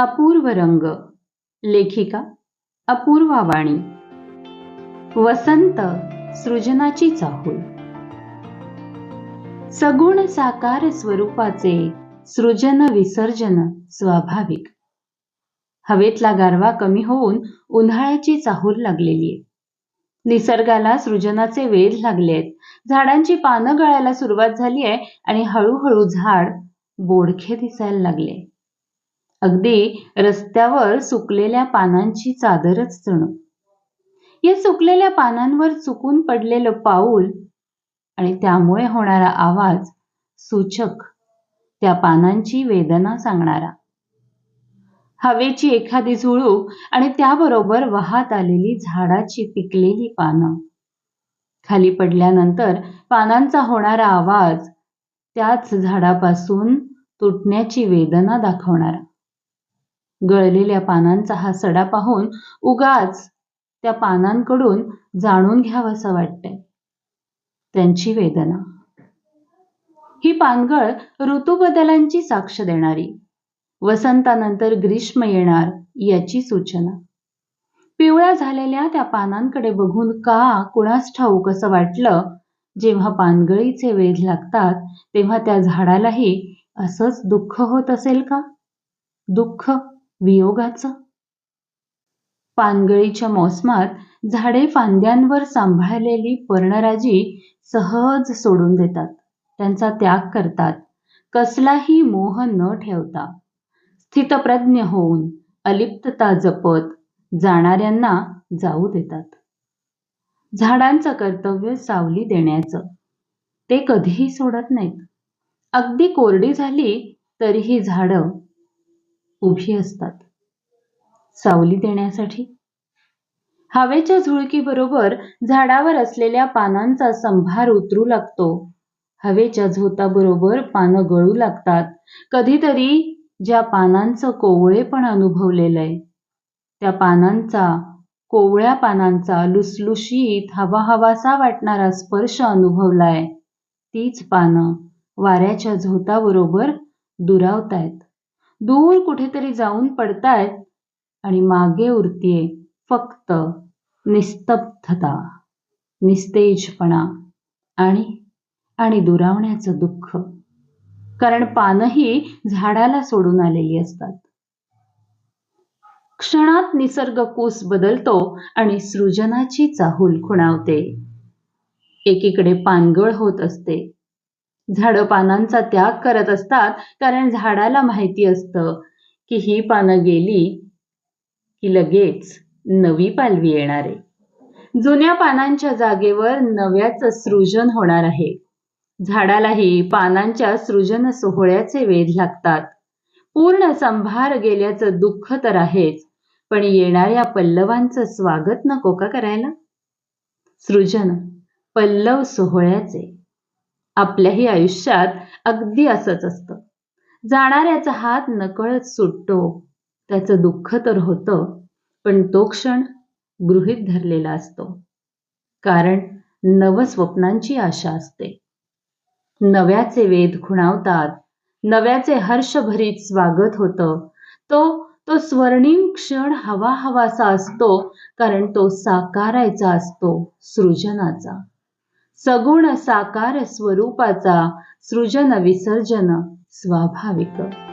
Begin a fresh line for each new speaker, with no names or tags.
अपूर्व रंग लेखिका अपूर्वा वाणी वसंत सृजनाची चाहूल. सगुण साकार स्वरूपाचे सृजन विसर्जन स्वाभाविक. हवेतला गारवा कमी होऊन उन्हाळ्याची चाहूल लागलेली आहे. निसर्गाला सृजनाचे वेध लागले आहेत. झाडांची पानं गळायला सुरुवात झाली आहे आणि हळूहळू झाड बोडखे दिसायला लागले अगदी रस्त्यावर सुकलेल्या पानांची चादरच जणू या सुकलेल्या पानांवर चुकून पडलेलं पाऊल आणि त्यामुळे होणारा आवाज सूचक त्या पानांची वेदना सांगणारा. हवेची एखादी झुळूक आणि त्याबरोबर वाहत आलेली झाडाची पिकलेली पानं. खाली पडल्यानंतर पानांचा होणारा आवाज त्याच झाडापासून तुटण्याची वेदना दाखवणारा. गळलेल्या पानांचा हा सडा पाहून उगाच त्या पानांकडून जाणून घ्यावंसं वाटतंय. त्यांची वेदना. ही पानगळ ऋतुबदलांची साक्ष देणारी. वसंतानंतर ग्रीष्म येणार याची सूचना. पिवळ्या झालेल्या त्या पानांकडे बघून का कुणास ठाऊक असं वाटलं? जेव्हा पानगळीचे वेध लागतात तेव्हा त्या झाडालाही असंच दुःख होत असेल का? दुःख? वियोगाचं? पानगळीच्या मोसमात झाडे फांद्यांवर सांभाळलेली पर्णराजी सहज सोडून देतात. त्यांचा त्याग करतात. कसलाही मोह न ठेवता. स्थितप्रज्ञ होऊन अलिप्तता जपत जाणाऱ्यांना जाऊ देतात. झाडांचं कर्तव्य सावली देण्याचं. ते कधीही सोडत नाहीत. अगदी कोरडी झाली तरीही झाडं उभी असतात. सावली देण्यासाठी. हवेच्या झुळकीबरोबर झाडावर असलेल्या पानांचा संभार उतरू लागतो. हवेच्या झोताबरोबर पानं गळू लागतात. कधीतरी ज्या पानांचं कोवळेपण अनुभवलेलंय त्या पानांचा कोवळ्या पानांचा लुसलुशीत हवा हवासा वाटणारा स्पर्श अनुभवलाय. तीच पानं वाऱ्याच्या झोताबरोबर दुरावतायत. दूर कुठेतरी जाऊन पडतायत आणि मागे उरतीये फक्त निस्तब्धता निस्तेजपणा आणि आणि दुरावण्याचं दुःख. कारण पानही झाडाला सोडून आलेली असतात. क्षणात निसर्ग कूस बदलतो आणि सृजनाची चाहूल खुणावते. एकीकडे पानगळ होत असते झाडं पानांचा त्याग करत असतात कारण झाडाला माहिती असतं की ही पानं गेली की लगेच नवी पालवी येणार. आहे जुन्या पानांच्या जागेवर नव्याच सृजन होणार आहे. झाडालाही पानांच्या सृजन सोहळ्याचे वेध लागतात. पूर्ण संभार गेल्याचं दुःख तर आहेच पण येणाऱ्या पल्लवांचं स्वागत नको का करायला? सृजन पल्लव सोहळ्याचे. आपल्याही आयुष्यात अगदी असंच असतं. जाणाऱ्याचा हात नकळत सुटतो. त्याचं दुःख तर होतं पण तो क्षण गृहित धरलेला असतो. कारण नवस्वप्नांची आशा असते. नव्याचे वेद खुणावतात. नव्याचे हर्षभरीत स्वागत होतं. तो तो स्वर्णिम क्षण हवा हवासा असतो कारण तो साकारायचा असतो सृजनाचा. सगुण साकार स्वरूपाचा सृजन विसर्जन स्वाभाविक.